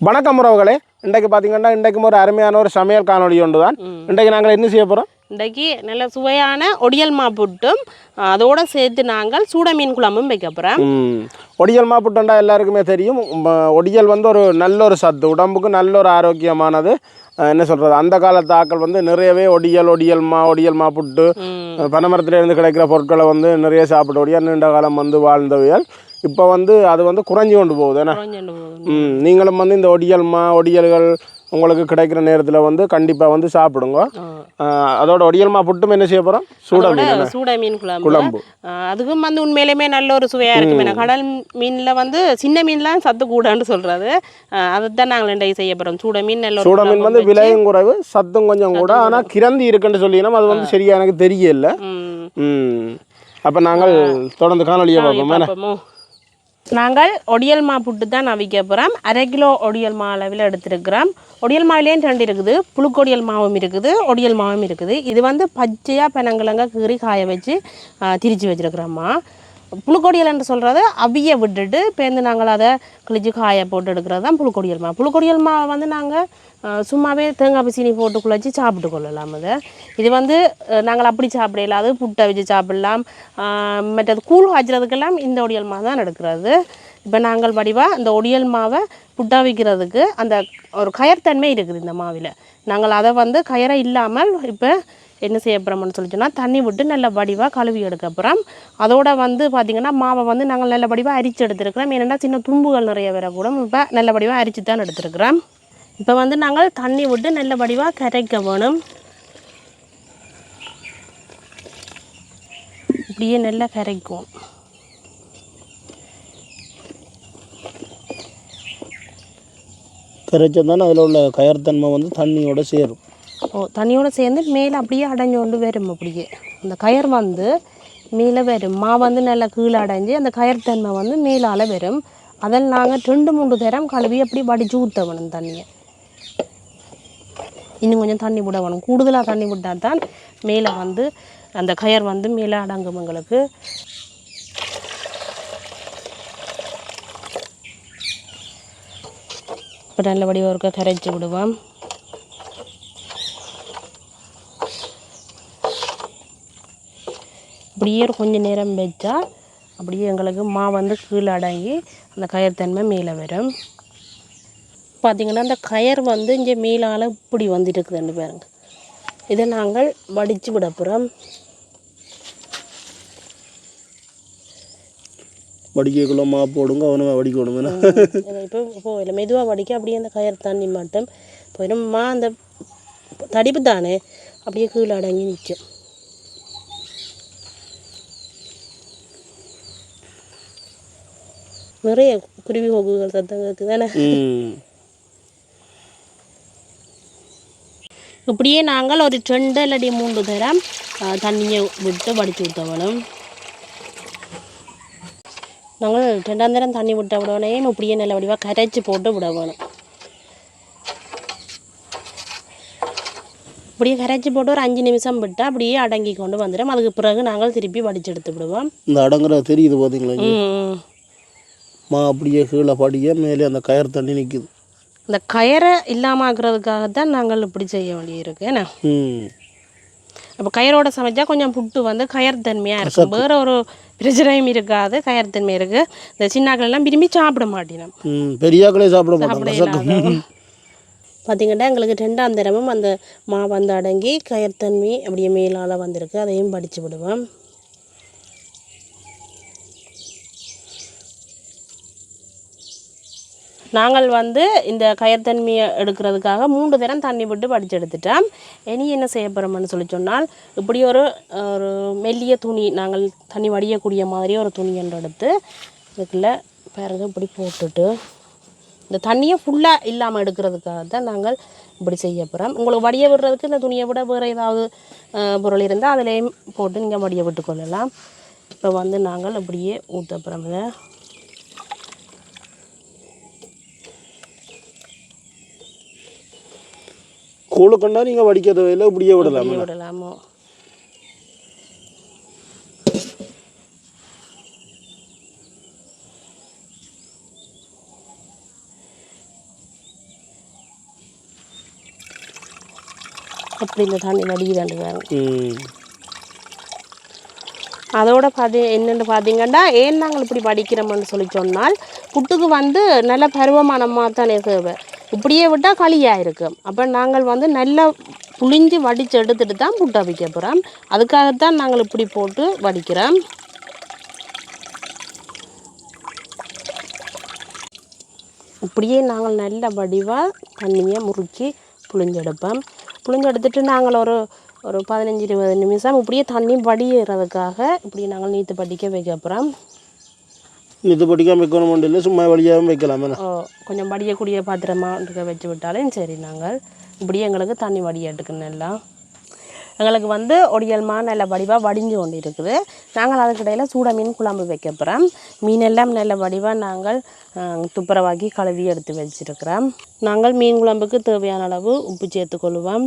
வணக்கம் உறவுகளே. இன்றைக்கு பார்த்தீங்கன்னா இன்றைக்கும் ஒரு அருமையான ஒரு சமையல் காணொளி ஒன்று தான் இன்றைக்கு நாங்கள் என்ன செய்ய போகிறோம் இன்றைக்கு நல்ல சுவையான ஒடியல் மாப்புட்டும் அதோட சேர்த்து நாங்கள் சூட மீன் குழம்பும் வைக்க போகிறோம் ஒடியல் மாப்புட்டண்டா எல்லாருக்குமே தெரியும். ஒடியல் வந்து ஒரு நல்ல ஒரு சத்து உடம்புக்கு நல்ல ஒரு ஆரோக்கியமானது. என்ன சொல்கிறது அந்த காலத்து ஆக்கள் வந்து நிறையவே ஒடியல் ஒடியல் மா ஒடியல் மாப்புட்டு பனைமரத்துல இருந்து கிடைக்கிற பொருட்களை வந்து நிறைய சாப்பிடக்கூடிய நீண்ட காலம் வந்து வாழ்ந்தவையால் இப்போ வந்து அது வந்து குறைஞ்சி கொண்டு போகுது ஏன்னா. ம் நீங்களும் வந்து இந்த ஒடியல் மா ஒடியல்கள் உங்களுக்கு கிடைக்கிற நேரத்தில் வந்து கண்டிப்பாக வந்து சாப்பிடுங்க. அதோட ஒடியல் மா புட்டும் என்ன செய்ய போகிறோம் சூட மீன்? சூட மீன் குழம்பு. அதுக்கும் வந்து உண்மையிலுமே நல்ல ஒரு சுவையாக இருக்கும். ஏன்னா கடல் மீனில் வந்து சின்ன மீன்லாம் சத்து கூடன்னு சொல்கிறது அதைத்தான் நாங்கள் இன்றைக்கு செய்ய போகிறோம் சூட மீன் நல்ல சூட மீன் வந்து. விலையும் குறைவு சத்தும் கொஞ்சம் கூட. ஆனால் கிரந்தி இருக்குன்னு சொல்லினோம். அது வந்து சரியா எனக்கு தெரியல. அப்போ நாங்கள் தொடர்ந்து காணொலியை? பார்ப்போமோ? நாங்கள் ஒடியல் மா புட்டு தான் அவிக்க போகிறோம் அரை கிலோ ஒடியல் மா அளவில் எடுத்துருக்கிறோம். ஒடியல் மாவிலேயும் ரெண்டு இருக்குது. புழுக்கொடியல் மாவும் இருக்குது. ஒடியல் மாவும் இருக்குது. இது வந்து பச்சையாக பெனங்கிழங்க கீறி காய வச்சு திரித்து திரிச்சு வச்சுருக்குறோம்மா புழுக்கொடியல் என்று சொல்கிறது அவிய விட்டுட்டு பேருந்து நாங்கள் அதை கிழிச்சு காய போட்டு எடுக்கிறது தான் புழுக்கொடியல் மா. புழுக்கொடியல் மாவை வந்து நாங்கள் சும்மாவே தேங்காய் பிசினி போட்டு குழச்சி சாப்பிட்டு கொள்ளலாம் அதை. இது வந்து நாங்கள் அப்படி சாப்பிடல. அது புட்டை வச்சு சாப்பிடலாம். மற்றது கூழ் காய்ச்சறதுக்கெல்லாம் இந்த ஒடியல் மாவு தான் எடுக்கிறது. இப்போ நாங்கள் வடிவாக இந்த ஒடியல் மாவை புட்டா வைக்கிறதுக்கு அந்த ஒரு கயர்த்தன்மை இருக்குது இந்த மாவில். நாங்கள் அதை வந்து கயரை இல்லாமல் இப்போ என்ன செய்ய போகிறோம்னு சொல்லி சொன்னால் தண்ணி விட்டு நல்ல வடிவாக கழுவி எடுக்க போகிறோம் அதோட வந்து பார்த்திங்கன்னா மாவை வந்து நாங்கள் நல்ல வடிவாக அரிச்சு எடுத்துருக்கிறோம். ஏன்னா சின்ன தும்புகள் நிறைய வரக்கூடும் இப்போ நல்ல வடிவாக அரிச்சு தான் எடுத்துருக்குறோம். இப்போ வந்து நாங்கள் தண்ணி விட்டு நல்ல வடிவாக கரைக்க வேணும். இப்படியே நல்லா கரைக்கும் கரைச்சதானே அதில் உள்ள கயர்த்தன்மை வந்து தண்ணியோட சேரும். தண்ணியோடு சேர்ந்து மேலே அப்படியே அடைஞ்சு கொண்டு வரும் அப்படியே. அந்த கயர் வந்து மேலே வரும். மா வந்து நல்லா கீழே அடைஞ்சு அந்த கயர்த்தன்மை வந்து மேலால் வரும். அதில் நாங்கள் ரெண்டு மூன்று தரம் கழுவி அப்படி வடிச்சு ஊற்ற வேணும் தண்ணியை. இன்னும் கொஞ்சம் தண்ணி விட வேணும். கூடுதலாக தண்ணி விட்டால் தான் மேலே வந்து அந்த கயர் வந்து மேலே அடங்கும் எங்களுக்கு. இப்போ நல்ல வடிவாக இருக்க கரைச்சி விடுவோம். அப்படியே ஒரு கொஞ்ச நேரம் வச்சா அப்படியே எங்களுக்கு மா வந்து கீழே அடங்கி அந்த கயர்த்தன்மை மேலே வரும். பார்த்திங்கன்னா அந்த கயர் வந்து இங்கே மேலால் இப்படி வந்துருக்குதுன்னு பாருங்க. இதை நாங்கள் வடித்து விட போகிறோம் வடிக்கக்குள்ள மா போடுங்க அவனுமே வடிக்கணும் என்ன? இப்போ இல்லை மெதுவாக வடிக்க அப்படியே அந்த கயர் தண்ணி மட்டும் போயிடும். மா அந்த தடிப்பு தானே அப்படியே கீழே அடங்கி நிற்கும் நிறைய குருவி கொக்குகள் சத்தம் இருக்குது தானே இப்படியே நாங்கள் ஒரு ரெண்டு இல்லாட்டி மூன்று தரம் தண்ணியை விட்டு வடித்து வேணும் நாங்கள் ரெண்டாம் தரம் தண்ணி விட்ட உடனே இப்படியே நல்ல வடிவாக கரைச்சி போட்டு விட வேணும் இப்படியே கரைச்சி போட்டு ஒரு அஞ்சு நிமிஷம் விட்டு அப்படியே அடங்கி கொண்டு வந்துடும் அதுக்கு பிறகு நாங்கள் திருப்பி வடித்து எடுத்து விடுவோம். இந்த அடங்குறது தெரியுது பார்த்தீங்களா? ம். அப்படியே கீழே படிய மேலே அந்த கயர் தண்ணி நிற்குது இந்த கயரை இல்லாமல் ஆக்குறதுக்காகத்தான் நாங்கள் இப்படி செய்ய வேண்டியிருக்கு என்ன? ம். அப்போ கயரோட சமைச்சா கொஞ்சம் புட்டு வந்து கயர் தன்மையாக இருக்கும். வேற ஒரு பிரச்சனையும் இருக்காது கயர் தன்மை இருக்குது இந்த சின்னாக்கள் எல்லாம் விரும்பி சாப்பிட மாட்டேனோம் ம் பெரியாக்களே சாப்பிட கசக்கும் பார்த்தீங்கன்னா எங்களுக்கு ரெண்டாம் தரமும் அந்த மா வந்து அடங்கி கயர்த்தன்மை அப்படியே மேலால் வந்திருக்கு. அதையும் படித்து விடுவோம். நாங்கள் வந்து இந்த கயர்த்தன்மையை எடுக்கிறதுக்காக மூன்று தினம் தண்ணி விட்டு படித்து எடுத்துட்டோம். இனி என்ன செய்ய போகிறோம்னு சொல்லி சொன்னால் இப்படி ஒரு ஒரு மெல்லிய துணி நாங்கள் தண்ணி வடியக்கூடிய மாதிரி ஒரு துணி என்று எடுத்து இதுக்குள்ள பிறகு இப்படி போட்டுட்டு இந்த தண்ணியை ஃபுல்லாக இல்லாமல் எடுக்கிறதுக்காக தான் நாங்கள் இப்படி செய்ய போகிறோம் உங்களுக்கு வடிய விடுறதுக்கு இந்த துணியை விட வேறு ஏதாவது பொருள் இருந்தால் அதிலேயும் போட்டு நீங்கள் வடிய விட்டுக்கொள்ளலாம் இப்போ வந்து நாங்கள் இப்படியே ஊற்ற போகிறோம் கூழ கண்டா நீங்கள் வடிக்கிறது இல்லை இப்படியே விடலாம் விடலாமோ? அப்படி இந்த தண்ணி வடிக்கிறாண்டு பாருங்க அதோட பார்த்து என்னென்னு பார்த்தீங்கன்னா ஏன் நாங்கள் இப்படி படிக்கிறோம்னு சொல்லி சொன்னால் புட்டுக்கு வந்து நல்ல பருவமானமாக தான் இருக்குது இப்படியே விட்டால் களியாக இருக்கும் அப்போ நாங்கள் வந்து நல்லா புளிஞ்சு வடித்து எடுத்துட்டு தான் புட்டை வைக்க போகிறோம் அதுக்காகத்தான் நாங்கள் இப்படி போட்டு வடிக்கிறோம். இப்படியே நாங்கள் நல்ல வடிவாக தண்ணியை முறுக்கி புளிஞ்செடுப்போம் புளிஞ்செடுத்துட்டு நாங்கள் ஒரு ஒரு பதினஞ்சு இருபது நிமிஷம் இப்படியே தண்ணி வடிகிறதுக்காக இப்படி நாங்கள் நீத்து படிக்க வைக்க போகிறோம் இது படிக்காம வைக்கணும் இல்லை சும்மா வழியாகவும் வைக்கலாம் கொஞ்சம் வடியக்கூடிய பாத்திரமா இருக்க வச்சு விட்டாலும் சரி நாங்கள். இப்படியே எங்களுக்கு தண்ணி வடி எடுக்கணும் எல்லாம். எங்களுக்கு வந்து ஒடியல்மா நல்ல வடிவாக வடிஞ்சு கொண்டு இருக்குது நாங்கள் அதுக்கிடையில் சூட மீன் குழம்பு வைக்க போகிறோம் மீன் எல்லாம் நல்ல வடிவாக நாங்கள் துப்புரவாக்கி கழுவி எடுத்து வச்சிருக்கிறோம். நாங்கள் மீன் குழம்புக்கு தேவையான அளவு உப்பு சேர்த்துக்கொள்வோம்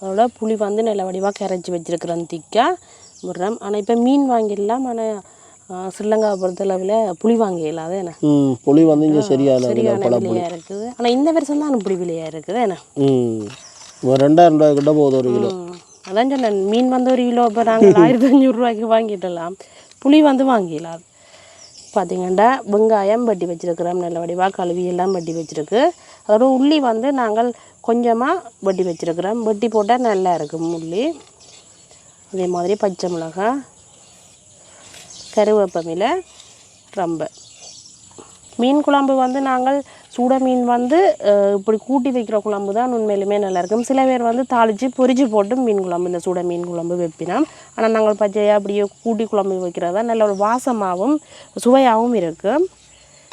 அதோட புளி வந்து நல்ல வடிவாக கரைச்சி வச்சிருக்கிறோம் திக்கா. விடுறோம். ஆனால் இப்போ மீன் வாங்கிடலாம். ஆனால் ஸ்ரீலங்காவை பொறுத்தளவில் புளி வாங்கிடலாம் அது என்ன? ம் புளி வந்து இங்கே சரியான சரியான விலையாக இருக்குது. ஆனால் இந்த வருஷம் தான் இப்படி விலையாக இருக்குது என்ன? ரெண்டாயிரம் ரூபாய் கிட்ட போகுது ஒரு கிலோ. அதான் சொன்னேன் மீன் வந்து ஒரு கிலோ இப்போ நாங்கள் ஆயிரத்தி அஞ்சூறுரூவாய்க்கு வாங்கிடலாம் புளி வந்து வாங்கிடலாம் பார்த்தீங்கன்னா வெங்காயம் வெட்டி வச்சிருக்கிறோம் நல்ல வடிவாக கழுவி எல்லாம் வெட்டி வச்சிருக்கு. அதோட உள்ளி வந்து நாங்கள் கொஞ்சமாக வெட்டி வச்சிருக்கிறோம். வெட்டி போட்டால் நல்லா இருக்கும் உள்ளி. அதே மாதிரி பச்சை மிளகாய் கருவேப்பமில ரொம்ப. மீன் குழம்பு வந்து நாங்கள் சூட மீன் வந்து இப்படி கூட்டி வைக்கிற குழம்பு தான் உண்மையிலுமே நல்லா இருக்கும். சில பேர் வந்து தாளித்து பொரிச்சு போட்டு மீன் குழம்பு இந்த சூட மீன் குழம்பு வைப்பினோம். ஆனால் நாங்கள் பச்சையாக அப்படியே கூட்டி குழம்பு வைக்கிறதா நல்ல ஒரு வாசமாகவும் சுவையாகவும் இருக்கும்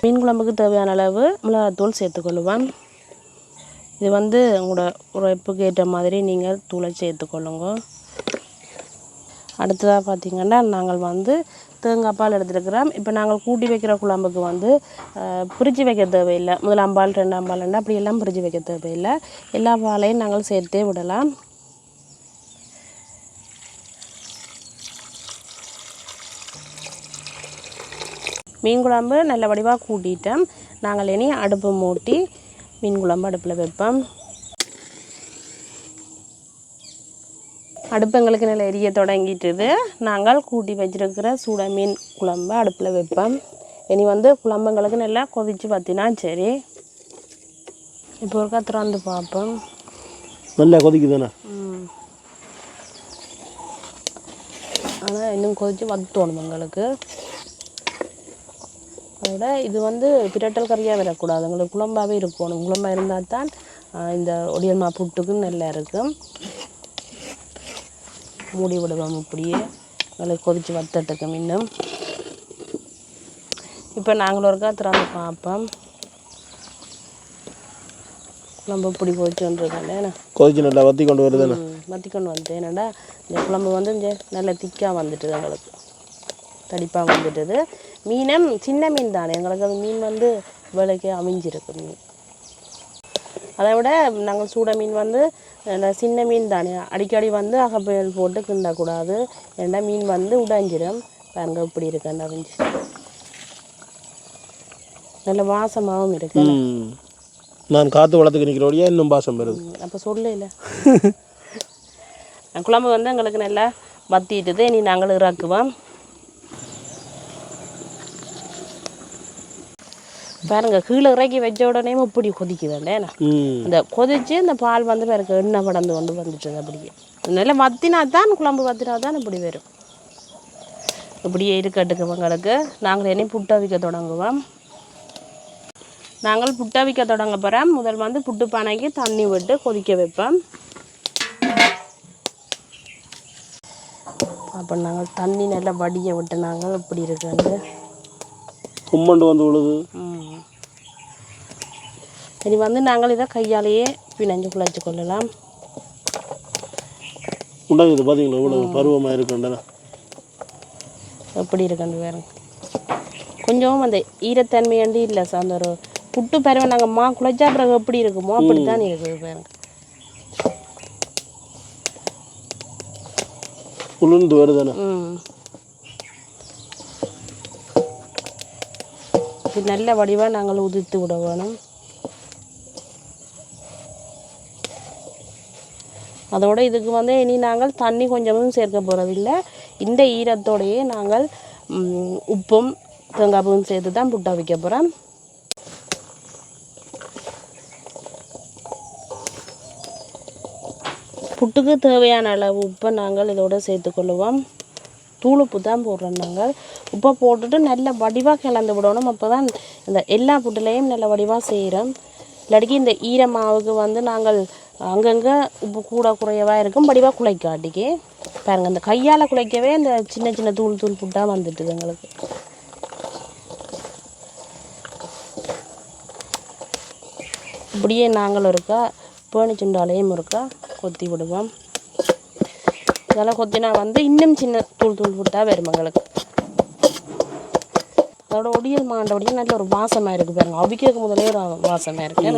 மீன் குழம்புக்கு தேவையான அளவு மிளகாத்தூள் சேர்த்துக்கொள்ளுவேன் இது வந்து உங்களோட உழைப்புக்கு ஏற்ற மாதிரி நீங்கள் தூளை சேர்த்துக்கொள்ளுங்க அடுத்ததாக பார்த்தீங்கன்னா நாங்கள் வந்து தேங்காய் பால் எடுத்துருக்கிறோம் இப்போ நாங்கள் கூட்டி வைக்கிற குழம்புக்கு வந்து பிரித்து வைக்க தேவையில்லை. முதலாம் பால் ரெண்டாம் பால் ரெண்டு அப்படி எல்லாம் பிரித்து வைக்க தேவையில்லை. எல்லா பாலையும் நாங்கள் சேர்த்தே விடலாம். மீன் குழம்பு நல்ல வடிவாக கூட்டிட்டோம் நாங்கள் இனி அடுப்பு மூட்டி மீன் குழம்பு அடுப்பில் வைப்போம். அடுப்பு எங்களுக்கு நல்ல எரிய தொடங்கிட்டுது. நாங்கள் கூட்டி வச்சிருக்கிற சூட மீன் குழம்பு அடுப்பில் வைப்போம். இனி வந்து குழம்பு எங்களுக்கு நல்லா கொதிச்சு பார்த்தினா சரி. இப்போ ஒருக்கா திறந்து பார்ப்போம். நல்லா கொதிக்குதுண்ணே. ஆனால் இன்னும் கொதிச்சு வத்தணும் எங்களுக்கு அதோட இது வந்து பிரட்டல் கறியாக வரக்கூடாது. எங்களுக்கு குழம்பாகவே இருக்கணும். குழம்பா இருந்தால் தான் இந்த ஒடியல் மா புட்டுக்கு நல்லா இருக்கும். மூடி விடுவோம் இப்படியே. எங்களுக்கு கொதிச்சு வத்தட்டுக்கும் இன்னும். இப்போ நாங்கள் ஒருக்கா திறந்து பார்ப்போம் குழம்பு இப்படி என்ன? கொதிச்சு நல்லா வத்தி கொண்டு வருதுண்ணே மத்திக்கொண்டு வந்து என்னடா இந்த குழம்பு வந்து இங்கே நல்ல திக்காக வந்துட்டுது எங்களுக்கு. தடிப்பாக வந்துட்டுது. மீனும் சின்ன மீன் தானே. எங்களுக்கு அது மீன் வந்து விலைக்கு அமைஞ்சிருக்கு மீன். அதை விட நாங்கள் சூட மீன் வந்து சின்ன மீன் தானே. அடிக்கடி வந்து அகப்பயல் போட்டு கிண்டக்கூடாது ஏன்னா மீன் வந்து உடைஞ்சிரும். பாருங்க இப்படி இருக்குன்னு அவிஞ்சு. நல்ல வாசமாகவும் இருக்கு. நான் காற்று வளர்த்துக்கு நிற்கிறோடையே இன்னும் பாசம் வருது அப்போ சொல்லல குழம்பு வந்து எங்களுக்கு நல்லா வத்திட்டுது. இனி நாங்கள் இறக்குவோம். பாருங்க கீழே இறக்கி வச்ச உடனே இப்படி கொதிக்குதுண்டே ம். இந்த கொதிச்சு இந்த பால் வந்து பாருங்க எண்ணெய் படந்து கொண்டு வந்துட்டு அப்படியே. நல்லா வத்தினா தான் குழம்பு வத்தினா தான் இப்படி வரும். இப்படியே இருக்கட்டுக்கு எங்களுக்கு நாங்கள் இனி புட்டை வைக்க தொடங்குவோம். நாங்கள் புட்டை வைக்க தொடங்க போகிறோம் முதல் வந்து புட்டு பானைக்கு தண்ணி விட்டு கொதிக்க வைப்போம். அப்போ நாங்கள் தண்ணி நல்லா வடிய விட்டு நாங்கள் இப்படி இருக்குன்னு கும்மண்டு வந்து விழுது. இனி வந்து நாங்கள் இதை கையாலேயே பிணைஞ்சு குழச்சி கொள்ளலாம். உண்டாங்க பார்த்தீங்களா இவ்வளோ பருவமாக இருக்குண்டா எப்படி இருக்குன்னு வேறு கொஞ்சம் அந்த ஈரத்தன்மையாண்டி இல்லை சார். அந்த ஒரு புட்டு பருவம் நாங்கள் மா குழச்சா பிறகு எப்படி இருக்குமோ அப்படி தான் இருக்குது பாருங்க. உளுந்து வருதுண்ணே ம். இது நல்ல வடிவாக நாங்கள் உதிர்த்து விட வேணும். அதோட இதுக்கு வந்து இனி நாங்கள் தண்ணி கொஞ்சமும் சேர்க்க போகிறதில்ல இந்த ஈரத்தோடையே நாங்கள் உப்பும் தேங்காய் பூவும் சேர்த்து தான் புட்டா வைக்க போகிறோம் புட்டுக்கு தேவையான அளவு உப்பை நாங்கள் இதோட சேர்த்துக்கொள்ளுவோம் தூள் உப்பு தான் போடுறோம் நாங்கள் உப்பை போட்டுட்டு நல்ல வடிவாக கிளந்து விடணும். அப்போ தான் இந்த எல்லா புட்டுலேயும் நல்ல வடிவாக செய்கிறோம் இல்லாட்டிக்கு இந்த ஈர மாவுக்கு வந்து நாங்கள் அங்கங்கே உப்பு கூட குறையவாக இருக்கும். வடிவாக குலைக்காட்டிக்கு. பாருங்கள் இந்த கையால் குலைக்கவே இந்த சின்ன சின்ன தூள் தூள் புட்டாக வந்துட்டுது எங்களுக்கு. இப்படியே நாங்களும் இருக்கா பேணிச்சுண்டாலையும் இருக்கா கொத்தி விடுவோம். இதெல்லாம் கொத்தினா வந்து இன்னும் சின்ன தூள் தூள் புட்டா வரும் எங்களுக்கு. அதோட ஒடியல் மாண்ட ஒடியல் நல்ல ஒரு வாசமாக இருக்குது பாருங்க. அவிக்கிறதுக்கு முதலே ஒரு வாசமாக இருக்கு.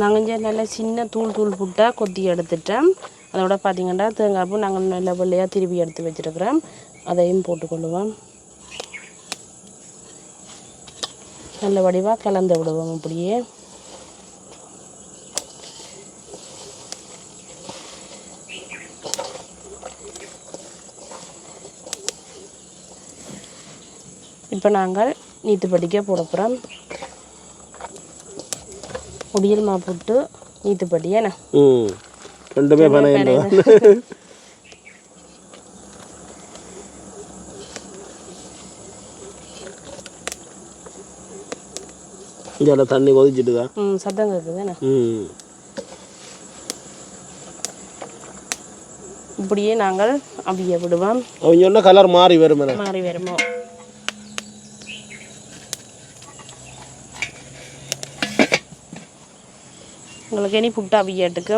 நாங்கள் இங்கே நல்ல சின்ன தூள் தூள் புட்டா கொத்தி எடுத்துட்டோம். அதோட பார்த்தீங்கன்னா தேங்காய் பூ நாங்கள் நல்ல வெள்ளையாக திருப்பி எடுத்து வச்சிருக்கிறோம். அதையும் போட்டுக்கொள்ளுவோம் நல்ல வடிவாக கலந்து விடுவோம் அப்படியே. இப்போ நாங்கள் நீத்து படிக்க போட போகிறோம் ஒடியல் மா போட்டு நீத்து படி என்ன? ம். ரெண்டுமே இங்கே தண்ணி கொதிச்சிட்டுதா? ம் சத்தம் கேட்குது என்ன? ம். இப்படியே நாங்கள் அவிய விடுவோம். அவங்க சொன்ன கலர் மாறி வரும் மாறி வருமோ? உங்களுக்கு இனி புட்டு அவியட்டுக்கு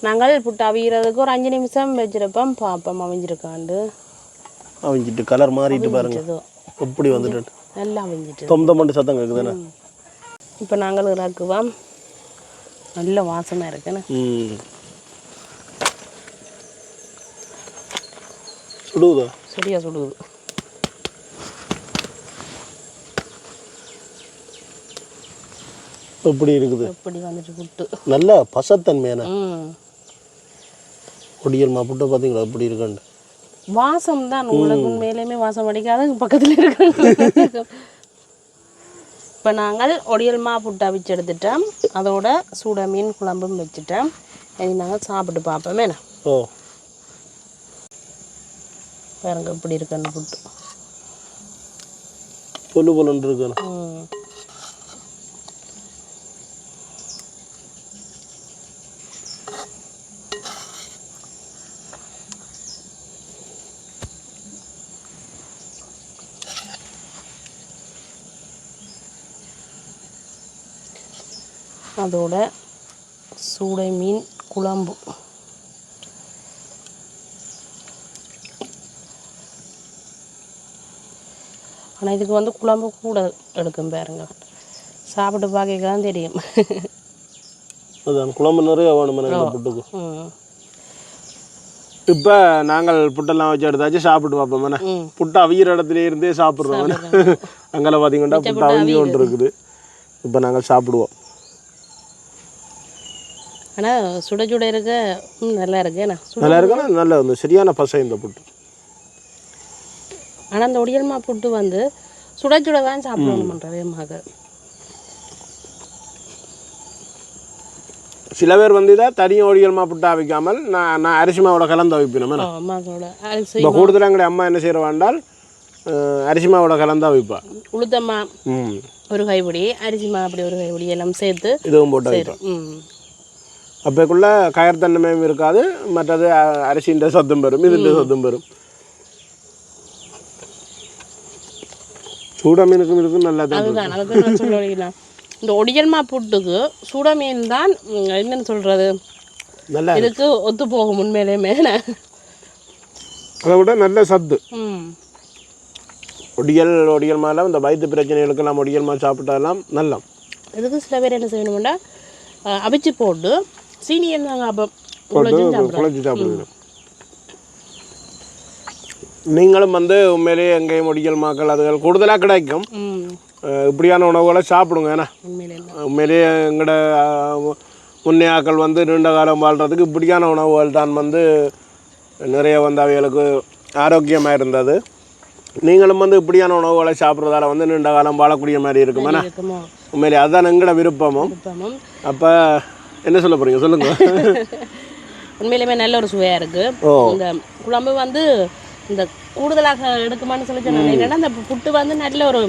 நாங்கள் புட்டு அவியறதுக்கு ஒரு அஞ்சு நிமிஷம் வச்சிருப்போம். பார்ப்போம் அவிஞ்சிருக்காண்டு. அவங்கிட்டு கலர் மாறிட்டு பாருங்க. எப்படி வந்துட்டு? நல்லா அவிஞ்சிட்டு தொம் தொம்மண்டு சத்தம் கேட்குதுண்ணே இப்போ நாங்கள் இறக்குவோம். நல்ல வாசமாக இருக்குன்னு. ம். சுடுதா? சரியா சுடுது. எப்படி இருக்குது? எப்படி வந்துட்டு புட்டு நல்ல பசத்தன்மையான. ம் ஒடியல் மாப்புட்ட பார்த்தீங்களா எப்படி இருக்குன்னு. வாசம் தான் உங்களுக்கு உண்மையிலுமே வாசம் அடிக்காது பக்கத்தில் இருக்கு இப்போ நாங்கள் ஒடியல் மா புட்டு அவிச்சு எடுத்துட்டோம். அதோட சூட மீன் குழம்பும் வச்சுட்டோம். இனி நாங்கள் சாப்பிட்டு பார்ப்போமே. ஓ. பாருங்க இப்படி இருக்குன்னு புட்டு பொல்லு பொல்லுன்னு இருக்குண்ணே அதோட சூடை மீன் குழம்பு. ஆனால் இதுக்கு வந்து குழம்பு கூட எடுக்கும் பாருங்க. சாப்பிட்டு பார்க்க தான் தெரியும். அதான் குழம்பு நிறைய வேணுமே புட்டுக்கு. இப்போ நாங்கள் புட்டெல்லாம் வச்சு எடுத்தாச்சு சாப்பிட்டு பார்ப்போம். புட்டு அவிகிற இடத்துல இருந்தே சாப்பிட்றோம் அங்கே பார்த்தீங்கன்னா புட்டு அவிஞ்சு கொண்டு இருக்குது. இப்போ நாங்கள் சாப்பிடுவோம். ஆனால் சுட சுட இருக்க நல்லா இருக்கு. நல்லா இருக்குன்னா நல்ல இந்த சரியான பசை இந்த புட்டு. ஆனால் அந்த ஒடியல்மா புட்டு வந்து சுட சுட தான் சாப்பிடணுமன்றவே மக. சில பேர் வந்து இதை தனியாக ஒடியல் மாப்புட்டா வைக்காமல் நான் நான் அரிசி மாவோட கலந்து வைப்பினோம் இப்போ கூடுதலாக எங்களுடைய அம்மா என்ன செய்கிற வேண்டால் அஹ், அரிசி மாவோட கலந்தா வைப்பா உளுத்தம்மா ஒரு கைப்பிடி அரிசி மா அப்படி ஒரு கைப்பிடி எல்லாம் சேர்த்து இதுவும் போட்டு வைப்பா அப்போக்குள்ள கயர்த்தன்மையும் இருக்காது மற்றது அரிசின்ற சத்தம் பெறும் இதுன்ற சத்தம் பெறும். சூட மீனுக்கும் நல்லா இருக்கும். அதுதான் வரீங்களா இந்த ஒடியல்மா புட்டுக்கு சுட மீன் தான் என்னன்னு சொல்றது? நல்லா இதுக்கு ஒத்து போகும் உண்மையிலேயுமே அதை விட நல்ல சத்து. ஒடியல் ஒடியல் மாலாம் இந்த வயிற்று பிரச்சனைகளுக்கெல்லாம் ஒடியல் மா சாப்பிட்டாலாம் நல்லா இதுக்கு சில பேர் என்ன செய்யணும்னா அவிச்சு போட்டு சீனி இருந்தாங்க அப்போ நீங்களும் வந்து உண்மையிலேயே எங்கேயும் ஒடியல் மாக்கள் அதுகள் கூடுதலாக கிடைக்கும். இப்படியான உணவுகளை சாப்பிடுங்க ஏன்னா உண்மையிலே உண்மையிலேயே எங்களோட முன்னையாக்கள் வந்து நீண்ட காலம் வாழ்கிறதுக்கு இப்படியான உணவுகள் தான் வந்து நிறைய வந்து அவைகளுக்கு ஆரோக்கியமாக இருந்தது. நீங்களும் வந்து இப்படியான உணவுகளை சாப்பிட்றதால வந்து நீண்ட காலம் வாழக்கூடிய மாதிரி இருக்குமோ உண்மையிலே அதுதான் எங்களோட விருப்பமும். அப்போ என்ன சொல்ல போகிறீங்க சொல்லுங்கள் உண்மையிலுமே நல்ல ஒரு சுவையாக இருக்குது ஓ. இந்த குழம்பு வந்து இந்த கூடுதலாக எடுக்குமான்னு சொல்லி சொன்னேன் என்னன்னா இந்த புட்டு வந்து நல்ல ஒரு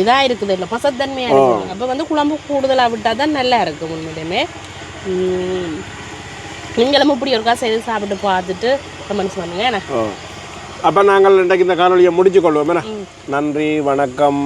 இதாக இருக்குது. இல்லை பசத்தன்மையாக இருக்குது. அப்போ வந்து குழம்பு கூடுதலாக விட்டால் தான் நல்லா இருக்கும் உண்மையிலுமே. நீங்களும் இப்படி ஒருக்கா செய்து சாப்பிட்டு பார்த்துட்டு கமெண்ட்ஸ் பண்ணுங்க. என்ன? அப்போ நாங்கள் இன்றைக்கு இந்த காணொலியை முடிச்சு கொள்வோம். நன்றி வணக்கம்.